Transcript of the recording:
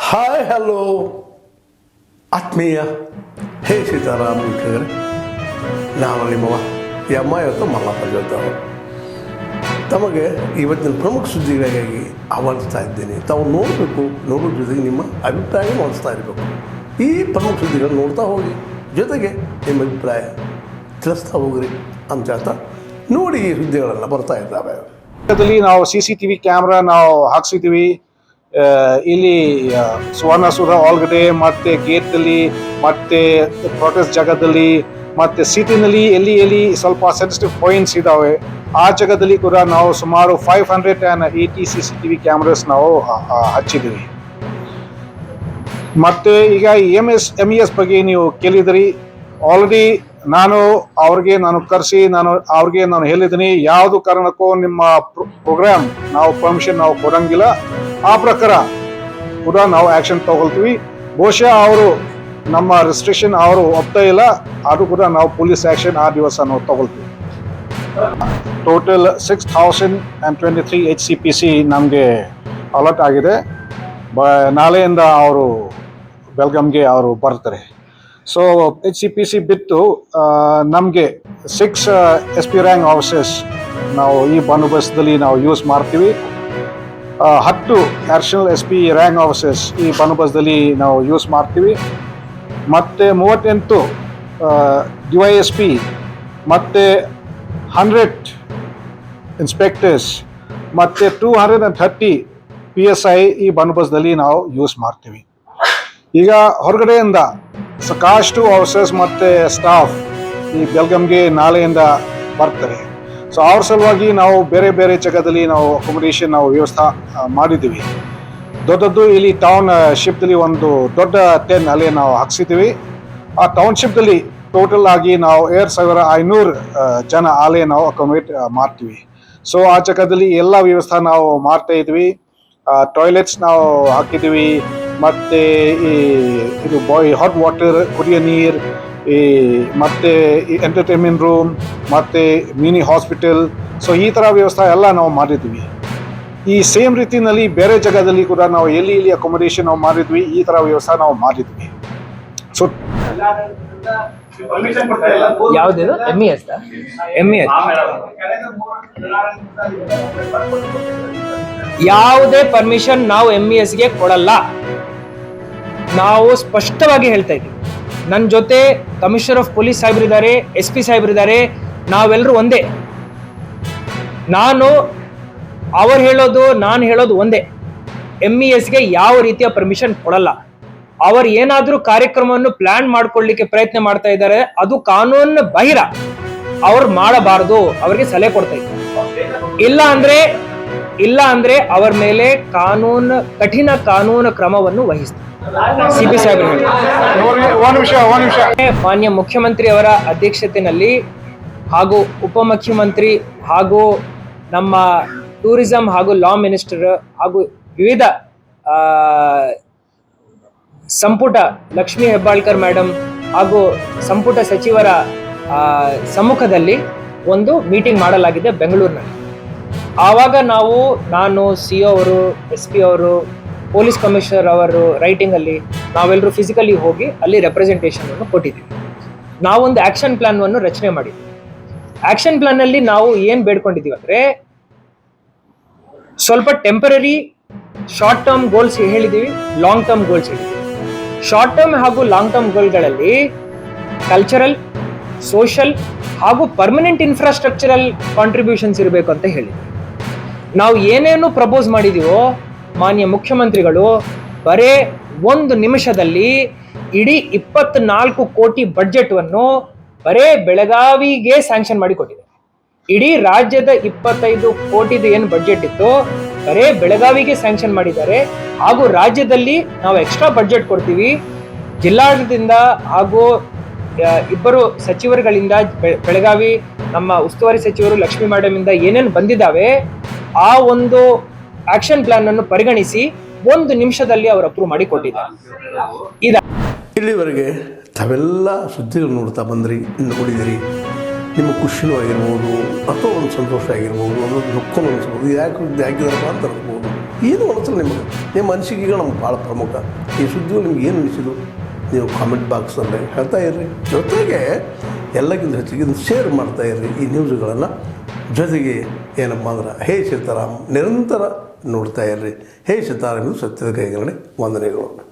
Hi hello ಆತ್ಮೀಯ ಹೇ ಸೀತಾರಾಮ್ ಅಂತಂದರೆ ನಾನು ನಿಮ್ಮವ ಎಮ್ಮ ಇವತ್ತು ಮಲ್ಲಪ್ಪ ಜೊತೆ ತಮಗೆ ಇವತ್ತಿನ ಪ್ರಮುಖ ಸುದ್ದಿಗಳಿಗಾಗಿ ಆಹ್ವಾನಿಸ್ತಾ ಇದ್ದೇನೆ ತಾವು ನೋಡಬೇಕು ನೋಡೋ ಜೊತೆಗೆ ನಿಮ್ಮ ಅಭಿಪ್ರಾಯ ಮಾಡಿಸ್ತಾ ಇರಬೇಕು ಈ ಪ್ರಮುಖ ಸುದ್ದಿಗಳನ್ನು ನೋಡ್ತಾ ಹೋಗಿ ಜೊತೆಗೆ ನಿಮ್ಮ ಅಭಿಪ್ರಾಯ ತಿಳಿಸ್ತಾ ಹೋಗ್ರಿ ಅಂತ ಹೇಳ್ತಾ ನೋಡಿ ಈ ಸುದ್ದಿಗಳೆಲ್ಲ ಬರ್ತಾ ಇದ್ದಾವೆ ನಾವು ಸಿ ಸಿ ಟಿವಿ ಕ್ಯಾಮ್ರಾ ನಾವು ಹಾಕ್ಸಿದ್ದೀವಿ ಇಲ್ಲಿ ಸುವರ್ಣಸೂರ ಒಳಗಡೆ ಮತ್ತೆ ಗೇಟ್ ಅಲ್ಲಿ ಮತ್ತೆ ಪ್ರೊಟೆಸ್ಟ್ ಜಾಗದಲ್ಲಿ, ಮತ್ತೆ ಸಿಟಿನಲ್ಲಿ ಎಲ್ಲಿ ಎಲ್ಲಿ ಸ್ವಲ್ಪ ಸೆನ್ಸಿಟಿವ್ ಪಾಯಿಂಟ್ಸ್ ಇದಾವೆ. ಆ ಜಾಗದಲ್ಲಿ ಕೂಡ ನಾವು ಸುಮಾರು five hundred and eighty C C TV cameras ನಾವು ಹಚ್ಚಿದ್ದೀವಿ. ಮತ್ತೆ ಈಗ M S M E S ಬಗ್ಗೆ ನೀವು ಕೇಳಿದ್ರಿ ಆಲ್ರೆಡಿ ನಾನು ಅವ್ರಿಗೆ ನಾನು ಕರೆಸಿ, ನಾನು ಅವ್ರಿಗೆ ನಾನು ಹೇಳಿದ್ದೀನಿ. ಯಾವುದು ಕಾರಣಕ್ಕೂ ನಿಮ್ಮ ಪ್ರೋಗ್ರಾಮ್ ನಾವು ಪರ್ಮಿಷನ್ ನಾವು ಕೊಡಂಗಿಲ್ಲ. ಆ ಪ್ರಕಾರ ಕೂಡ ನಾವು ಆಕ್ಷನ್ ತಗೊಳ್ತೀವಿ. ಬಹುಶಃ ಅವರು ನಮ್ಮ ರಿಸ್ಟ್ರಿಕ್ಷನ್ ಅವರು ಒಪ್ತಾ ಇಲ್ಲ. ಅದು ಕೂಡ ನಾವು ಪೊಲೀಸ್ ಆಕ್ಷನ್ ಆ ದಿವಸ ನಾವು ತಗೊಳ್ತೀವಿ. Total six thousand and twenty three H C P C ನಮಗೆ ಅಲರ್ಟ್ ಆಗಿದೆ. ಬ, ನಾಳೆಯಿಂದ ಅವರು ಬೆಲ್ಗಮ್ಗೆ ಅವರು ಬರ್ತಾರೆ. So H C P C ಬಿತ್ತು ನಮಗೆ six S P rank officers ನಾವು ಈ ಬಂದೋಬಸ್ತದಲ್ಲಿ ನಾವು ಯೂಸ್ ಮಾಡ್ತೀವಿ. ಹತ್ತು national S P rank offices ಈ ಬನೋಬಸ್ದಲ್ಲಿ ನಾವು ಯೂಸ್ ಮಾಡ್ತೀವಿ. ಮತ್ತು ಮೂವತ್ತೆಂಟು ಡಿ ವೈ ಎಸ್ ಪಿ ಮತ್ತು ಹಂಡ್ರೆಡ್ ಇನ್ಸ್ಪೆಕ್ಟರ್ಸ್ ಮತ್ತು two hundred and thirty P S I ಈ ಬನೋಬಸ್ದಲ್ಲಿ ನಾವು ಯೂಸ್ ಮಾಡ್ತೀವಿ. ಈಗ ಹೊರಗಡೆಯಿಂದ ಸಾಕಷ್ಟು ಆಫೀಸರ್ಸ್ ಮತ್ತು ಸ್ಟಾಫ್ ಈ ಬೆಲ್ಗಮ್ಗೆ ನಾಳೆಯಿಂದ ಬರ್ತಾರೆ. ಸೊ ಅವ್ರ ಸಲುವಾಗಿ ನಾವು ಬೇರೆ ಬೇರೆ ಜಾಗದಲ್ಲಿ ನಾವು ಅಕೊಮಡೇಷನ್ ನಾವು ವ್ಯವಸ್ಥೆ ಮಾಡಿದ್ದೀವಿ. ದೊಡ್ಡದು ಇಲ್ಲಿ ಟೌನ್ ಶಿಪ್ದಲ್ಲಿ ಒಂದು ದೊಡ್ಡ ಟೆನ್ ಅಲ್ಲಿ ನಾವು ಹಾಕ್ಸಿದ್ದೀವಿ. ಆ ಟೌನ್ಶಿಪ್ದಲ್ಲಿ ಟೋಟಲ್ ಆಗಿ ನಾವು ಎರಡು ಸಾವಿರ ಐನೂರು ಜನ ಅಲೆ ನಾವು ಅಕೊಮಡೇಟ್ ಮಾಡ್ತೀವಿ. ಸೊ ಆ ಜಾಗದಲ್ಲಿ ಎಲ್ಲ ವ್ಯವಸ್ಥೆ ನಾವು ಮಾಡ್ತಾ ಇದ್ವಿ ಟಾಯ್ಲೆಟ್ಸ್ ನಾವು ಹಾಕಿದ್ದೀವಿ. ಮತ್ತು ಈ, ಇದು ಬಾಯ್ ಹಾಟ್ ವಾಟರ್ ಕುಡಿಯೋ ನೀರು ಈ ಮತ್ತೆ ಈ ಎಂಟರ್ಟೈನ್ಮೆಂಟ್ ರೂಮ್ ಮತ್ತೆ ಮಿನಿ ಹಾಸ್ಪಿಟಲ್ ಸೊ ಈ ಥರ ವ್ಯವಸ್ಥೆ ಎಲ್ಲ ನಾವು ಮಾಡಿದ್ವಿ. ಈ ಸೇಮ್ ರೀತಿನಲ್ಲಿ ಬೇರೆ ಜಾಗದಲ್ಲಿ ಕೂಡ ನಾವು ಎಲ್ಲಿ ಇಲ್ಲಿ ಅಕೊಮಡೇಷನ್ ನಾವು ಮಾಡಿದ್ವಿ ಈ ಥರ ವ್ಯವಸ್ಥೆ ನಾವು ಮಾಡಿದ್ವಿ. So ಯಾವ್ದಿದು? M E S M E S ಯಾವುದೇ ಪರ್ಮಿಷನ್ ನಾವು ಎಂ ಇ ಎಸ್ಗೆ ಕೊಡಲ್ಲ. ನಾವು ಸ್ಪಷ್ಟವಾಗಿ ಹೇಳ್ತಾ ಇದ್ದೀವಿ. ನನ್ನ ಜೊತೆ ಕಮಿಷನರ್ ಆಫ್ ಪೊಲೀಸ್ ಸಾಹೇಬ್ರಿದ್ದಾರೆ, ಎಸ್ ಪಿ ಸಾಹೇಬ್ರಿದ್ದಾರೆ ನಾವೆಲ್ಲರೂ ಒಂದೇ. ನಾನು ಅವರು ಹೇಳೋದು, ನಾನು ಹೇಳೋದು ಒಂದೇ. ಎಂ ಇ ಎಸ್ಗೆ ಯಾವ ರೀತಿಯ ಪರ್ಮಿಷನ್ ಕೊಡಲ್ಲ. ಅವರು ಏನಾದರೂ ಕಾರ್ಯಕ್ರಮವನ್ನು ಪ್ಲಾನ್ ಮಾಡ್ಕೊಳ್ಳಿಕ್ಕೆ ಪ್ರಯತ್ನ ಮಾಡ್ತಾ ಇದ್ದಾರೆ, ಅದು ಕಾನೂನು ಬಾಹಿರ. ಅವ್ರು ಮಾಡಬಾರದು, ಅವರಿಗೆ ಸಲಹೆ ಕೊಡ್ತಾ ಇದ್ದಾರೆ. ಇಲ್ಲ ಅಂದ್ರೆ ಇಲ್ಲ ಅಂದ್ರೆ ಅವರ ಮೇಲೆ ಕಾನೂನು, ಕಠಿಣ ಕಾನೂನು ಕ್ರಮವನ್ನು ವಹಿಸ್ತಾರೆ. ಸಿ ಪಿ ಮೇಲೆ ಮಾನ್ಯ ಮುಖ್ಯಮಂತ್ರಿ ಅವರ ಅಧ್ಯಕ್ಷತೆಯಲ್ಲಿ ಹಾಗೂ ಉಪಮುಖ್ಯಮಂತ್ರಿ ಹಾಗೂ ನಮ್ಮ ಟೂರಿಸಂ ಹಾಗೂ ಲಾ ಮಿನಿಸ್ಟರ್ ಹಾಗೂ ವಿವಿಧ ಸಂಪುಟ ಲಕ್ಷ್ಮೀ ಹೆಬ್ಬಾಳ್ಕರ್ ಮೇಡಮ್ ಹಾಗೂ ಸಂಪುಟ ಸಚಿವರ ಸಮ್ಮುಖದಲ್ಲಿ ಒಂದು ಮೀಟಿಂಗ್ ಮಾಡಲಾಗಿದೆ ಬೆಂಗಳೂರಿನಲ್ಲಿ. ಆವಾಗ ನಾವು ನಾನು ಸಿ ಅವರು ಎಸ್ ಪಿ ಅವರು ಪೊಲೀಸ್ ಕಮಿಷನರ್ ಅವರು ರೈಟಿಂಗ್ ಅಲ್ಲಿ ನಾವೆಲ್ಲರೂ ಫಿಸಿಕಲಿ ಹೋಗಿ ಅಲ್ಲಿ ರೆಪ್ರೆಸೆಂಟೇಷನ್ ಅನ್ನು ಕೊಟ್ಟಿದ್ದೀವಿ. ನಾವೊಂದು ಪ್ಲಾನ್ ಅನ್ನು ರಚನೆ ಮಾಡಿದ್ವಿ. ಪ್ಲಾನ್ ಅಲ್ಲಿ ನಾವು ಏನ್ ಬೇಡ್ಕೊಂಡಿದೀವಿ ಅಂದ್ರೆ ಸ್ವಲ್ಪ ಟೆಂಪರರಿ ಶಾರ್ಟ್ ಟರ್ಮ್ ಗೋಲ್ಸ್ ಹೇಳಿದೀವಿ ಲಾಂಗ್ ಟರ್ಮ್ ಗೋಲ್ಸ್ ಹೇಳಿದೀವಿ ಶಾರ್ಟ್ ಟರ್ಮ್ ಹಾಗೂ ಲಾಂಗ್ ಟರ್ಮ್ ಗೋಲ್ಗಳಲ್ಲಿ ಕಲ್ಚರಲ್ ಸೋಷಲ್ ಹಾಗೂ ಪರ್ಮನೆಂಟ್ ಇನ್ಫ್ರಾಸ್ಟ್ರಕ್ಚರಲ್ ಕಾಂಟ್ರಿಬ್ಯೂಷನ್ಸ್ ಇರಬೇಕು ಅಂತ ಹೇಳಿದ್ವಿ. ನಾವು ಏನೇನು ಪ್ರಪೋಸ್ ಮಾಡಿದೀವೋ ಮಾನ್ಯ ಮುಖ್ಯಮಂತ್ರಿಗಳು, ಬರೇ ಒಂದು ನಿಮಿಷದಲ್ಲಿ ಇಡೀ ಇಪ್ಪತ್ನಾಲ್ಕು ಕೋಟಿ ಬಡ್ಜೆಟ್ವನ್ನು ಬರೇ ಬೆಳಗಾವಿಗೆ ಸ್ಯಾಂಕ್ಷನ್ ಮಾಡಿ ಕೊಟ್ಟಿದೆ ಇಡೀ ರಾಜ್ಯದ ಇಪ್ಪತ್ತೈದು ಕೋಟಿದು ಏನು ಬಡ್ಜೆಟ್ ಇತ್ತು, ಬರೇ ಬೆಳಗಾವಿಗೆ ಸ್ಯಾಂಕ್ಷನ್ ಮಾಡಿದ್ದಾರೆ. ಹಾಗೂ ರಾಜ್ಯದಲ್ಲಿ ನಾವು ಎಕ್ಸ್ಟ್ರಾ ಬಡ್ಜೆಟ್ ಕೊಡ್ತೀವಿ. ಜಿಲ್ಲಾಡಳಿತದಿಂದ ಹಾಗೂ ಇಬ್ಬರು ಸಚಿವರುಗಳಿಂದ ಬೆಳಗಾವಿ ನಮ್ಮ ಉಸ್ತುವಾರಿ ಸಚಿವರು ಲಕ್ಷ್ಮೀ ಮೇಡಮ್ ಇಂದ ಏನೇನು ಬಂದಿದ್ದಾವೆ, ಆ ಒಂದು ಆಕ್ಷನ್ ಪ್ಲಾನ್ ಅನ್ನು ಪರಿಗಣಿಸಿ ಒಂದು ನಿಮಿಷದಲ್ಲಿ ಅವರು ಅಪ್ರೂವ್ ಮಾಡಿ ಕೊಟ್ಟಿದ್ದಾರೆ ಇಲ್ಲಿವರೆಗೆ ತಾವೆಲ್ಲ ಸುದ್ದಿಗಳು ನೋಡ್ತಾ ಬಂದ್ರಿ ನೋಡಿದಿರಿ ನಿಮ್ಮ ಖುಷಿನೂ ಆಗಿರ್ಬೋದು, ಅಥವಾ ಒಂದು ಸಂತೋಷ ಆಗಿರ್ಬೋದು, ಒಂದು ದುಃಖನೂ ಅನಿಸ್ಬೋದು, ಯಾಕೆ ಹಾಕಿದಾರಪ್ಪ ಅಂತ ಅನ್ಸ್ಬೋದು. ಏನು ಅನಿಸಲು ನಿಮಗೆ. ನಿಮ್ಮ ಅನಿಸಿಕೆಗಳು ನಮ್ಗೆ ಭಾಳ ಪ್ರಮುಖ. ಈ ಸುದ್ದಿಗಳು ನಿಮ್ಗೆ ಏನು ಅನಿಸಿದ್ರು? ನೀವು ಕಾಮೆಂಟ್ ಬಾಕ್ಸಲ್ಲಿ ಹೇಳ್ತಾ ಇರ್ರಿ. ಜೊತೆಗೆ ಎಲ್ಲಕ್ಕಿಂತ ಹೆಚ್ಚಿಗೆ ಶೇರ್ ಮಾಡ್ತಾ ಇರ್ರಿ ಈ ನ್ಯೂಸ್ಗಳನ್ನು ಜೊತೆಗೆ ಏನಪ್ಪ ಅಂದ್ರೆ, ಹೇ ಸೀತಾರಾಮ್, ನಿರಂತರ ನೋಡ್ತಾ ಇರ್ರಿ. ಹೇ ಸೀತಾರಾಮ್ ಇದು ಸತ್ಯದ ಕೈಗಳೇ ವಂದನೆಗಳು.